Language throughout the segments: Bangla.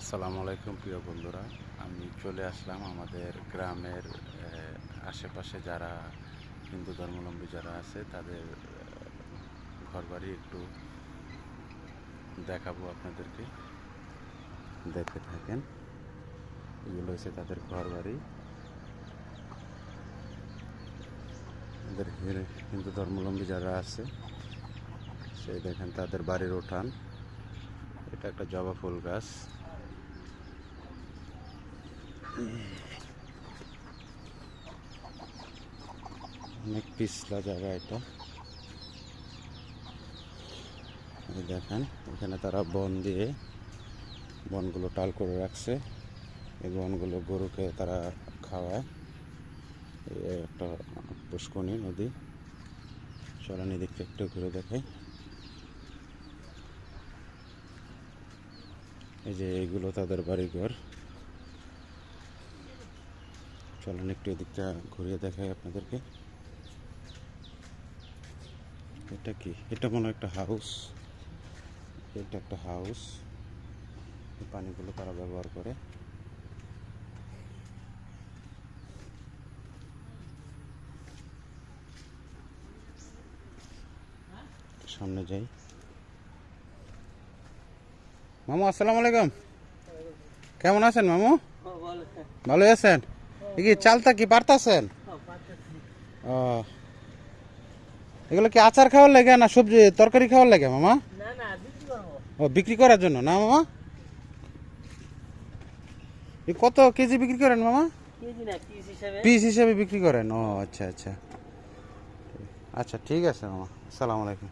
আসসালামু আলাইকুম, প্রিয় বন্ধুরা। আমি চলে আসলাম আমাদের গ্রামের আশেপাশে যারা হিন্দু ধর্মাবলম্বী যারা আছে, তাদের ঘর বাড়ি একটু দেখাবো আপনাদেরকে। দেখতে থাকেন, এগুলো হচ্ছে তাদের ঘর বাড়ি আমাদের হিন্দু ধর্মাবলম্বী যারা আছে সেই দেখেন তাদের বাড়ির উঠান। এটা একটা জবা ফুল গাছ। অনেক পিছলা জায়গা এটা। দেখেন, এখানে তারা বন দিয়ে বনগুলো টাল করে রাখছে। এই বনগুলো গরুকে তারা খাওয়ায়। একটা পুষ্করণী নদী। চলেন এদিকটা একটু ঘুরে দেখাই এই যে এগুলো তাদের বাড়িঘর। চলেন একটু এদিকটা ঘুরিয়ে দেখাই আপনাদেরকে। এটা কি? এটা মনে একটা হাউস। এটা একটা হাউস। পানিগুলো তারা ব্যবহার করে। সামনে যাই। মামু আসসালামু আলাইকুম। কেমন আছেন মামু? ভালো। আছেন? কি চালতা কি পারতাছেন? ও। এগুলো কি আচার খাওয়ার লাগে না সবজি তরকারি খাওয়ার লাগে মামা? ও বিক্রি করার জন্য না মামা? কত কেজি বিক্রি করেন মামা? পিস হিসেবে। বিক্রি করেন ও আচ্ছা আচ্ছা। আচ্ছা ঠিক আছে মামা। আসসালামু আলাইকুম।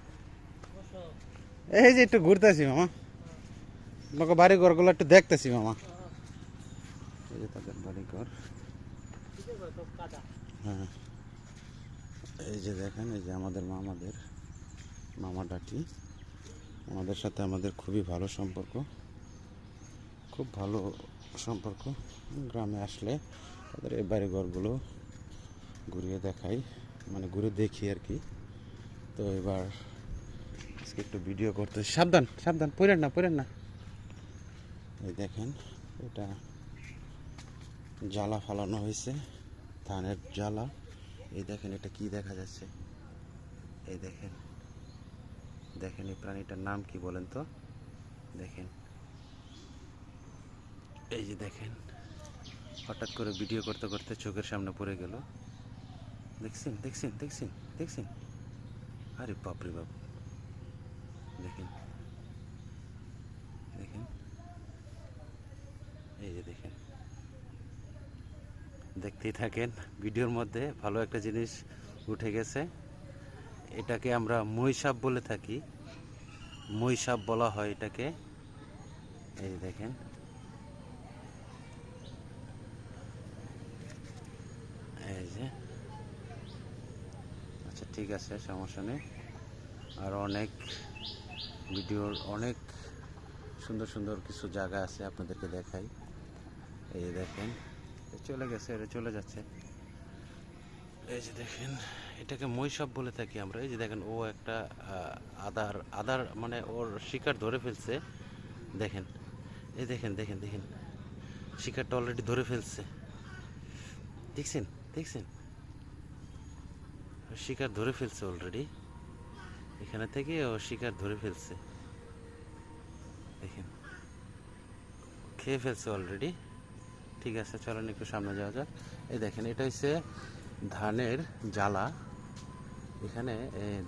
এই যে একটু ঘুরতেছি মামা। তোমাকে বাড়ি ঘরগুলো একটু দেখতেছি মামা। এই যে তাদের বাড়ি ঘর হ্যাঁ। এই যে দেখেন, এই যে আমাদের মামাদের, মামা ডাটি আমাদের সাথে আমাদের খুবই ভালো সম্পর্ক। খুব ভালো সম্পর্ক। গ্রামে আসলে তাদের এই বাড়ি ঘরগুলো ঘুরিয়ে দেখাই মানে ঘুরে দেখি আর কি। তো এবার আজকে একটু ভিডিও করতে সাবধান সাবধান, পড়েন না পড়েন না। এই দেখেন, এটা জ্বালা ফালানো হয়েছে। ধানের জ্বালা। এই দেখেন এটা কি দেখা যাচ্ছে? এই দেখেন। দেখেন এই প্রাণীটার নাম কি বলেন তো? দেখেন। এই যে দেখেন। হঠাৎ করে ভিডিও করতে করতে চোখের সামনে পড়ে গেল। দেখছেন? দেখছেন? দেখছেন? দেখছেন? আরে বাপরে বাপ। দেখেন। দেখেন। এই যে দেখেন। দেখতেই থাকেন, ভিডিওর মধ্যে ভালো একটা জিনিস উঠে গেছে। এটাকে আমরা মহিষাপ বলে থাকি। মহিষাপ বলা হয় এটাকে। এই দেখেন। এই যে। আচ্ছা ঠিক আছে, সমস্যা নেই। আর অনেক ভিডিওর অনেক সুন্দর সুন্দর কিছু জায়গা আছে আপনাদেরকে দেখাই। এই দেখেন। চলে গেছে এটা চলে যাচ্ছে। এই যে দেখেন, এটাকে মৈসব বলে থাকি আমরা। এই যে দেখেন, ও একটা আদার আদার মানে ওর শিকার ধরে ফেলছে। দেখেন, এই দেখেন দেখেন দেখেন, শিকারটা অলরেডি ধরে ফেলছে। দেখছেন দেখছেন? শিকার ধরে ফেলছে অলরেডি এখানে থেকে ও শিকার ধরে ফেলছে। দেখেন, খেয়ে ফেলছে অলরেডি ঠিক আছে, চলেন একটু সামনে যাওয়া যাক। এই দেখেন, এটা হচ্ছে ধানের জ্বালা। এখানে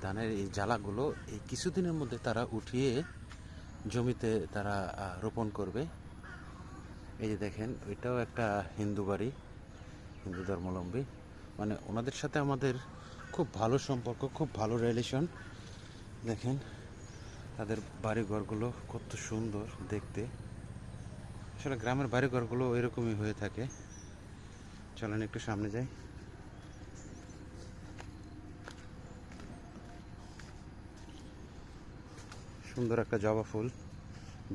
ধানের এই জ্বালাগুলো এই কিছুদিনের মধ্যে তারা উঠিয়ে জমিতে তারা রোপণ করবে। এই যে দেখেন এটাও একটা হিন্দু বাড়ি, হিন্দু ধর্মাবলম্বী। মানে ওনাদের সাথে আমাদের খুব ভালো সম্পর্ক, খুব ভালো রিলেশন দেখেন, তাদের বাড়ি ঘরগুলো কত সুন্দর দেখতে। আসলে গ্রামের বাড়ি ঘরগুলো এরকমই হয়ে থাকে। চলেন একটু সামনে যাই। সুন্দর একটা জবা ফুল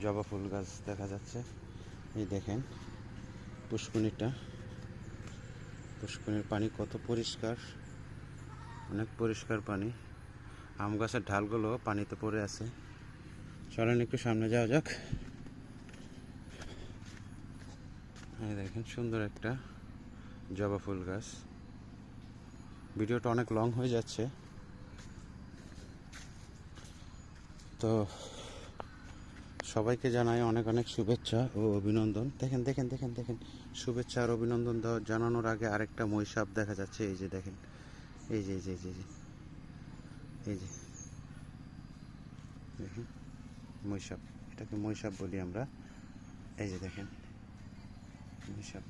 জবা ফুল গাছ দেখা যাচ্ছে। এই দেখেন পুষ্কনিটা পুষ্কনির পানি কত পরিষ্কার, অনেক পরিষ্কার পানি। আম গাছের ঢালগুলো পানিতে পড়ে আছে। চলেন একটু সামনে যাওয়া যাক। এই দেখেন, সুন্দর একটা জবা ফুল গাছ। ভিডিওটা অনেক লং হয়ে যাচ্ছে। তো সবাইকে জানাই অনেক অনেক শুভেচ্ছা ও অভিনন্দন। দেখেন দেখেন দেখেন দেখেন, শুভেচ্ছা আর অভিনন্দন জানানোর আগে আরেকটা মহিষাপ দেখা যাচ্ছে। এই যে দেখেন, এই যে এই যে এই যে এই যে এই যে, দেখেন, মহিষাপ, এটাকে মহিষাপ বলি আমরা। এই যে দেখেন মহিষাপ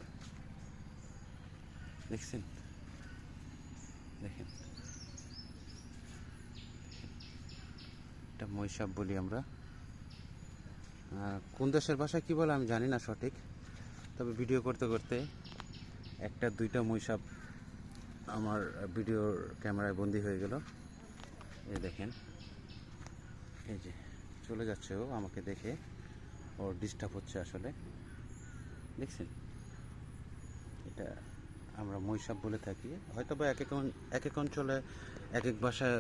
দেখছেন দেখেন এটা মহিষাপ বলি আমরা। কোন দেশের ভাষায় কি বলে আমি জানি না সঠিক। তবে ভিডিও করতে করতে একটা দুইটা মহিষাপ আমার ভিডিওর ক্যামেরায় বন্দি হয়ে গেল। এই দেখেন। এই যে, চলে যাচ্ছে ও আমাকে দেখে। ওর ডিস্টার্ব হচ্ছে আসলে। দেখছেন? এটা আমরা মহিষাপ বলে থাকি। হয়তো বা এক এক এক এক অঞ্চলে এক এক ভাষায়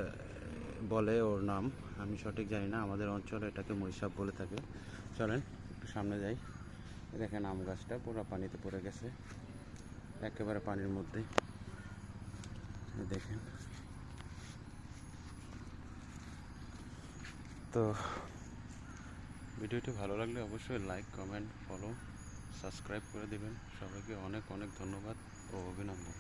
বলে ওর নাম। আমি সঠিক জানি না, আমাদের অঞ্চলে এটাকে মহিষাপ বলে থাকে। চলেন, একটু সামনে যাই। দেখেন আম গাছটা পুরো পানিতে পড়ে গেছে। একেবারে পানির মধ্যে। দেখেন। তো, ভিডিওটি ভালো লাগলে অবশ্যই লাইক, কমেন্ট, ফলো। সাবস্ক্রাইব করে দেবেন। সবাইকে অনেক অনেক ধন্যবাদ ও অভিনন্দন।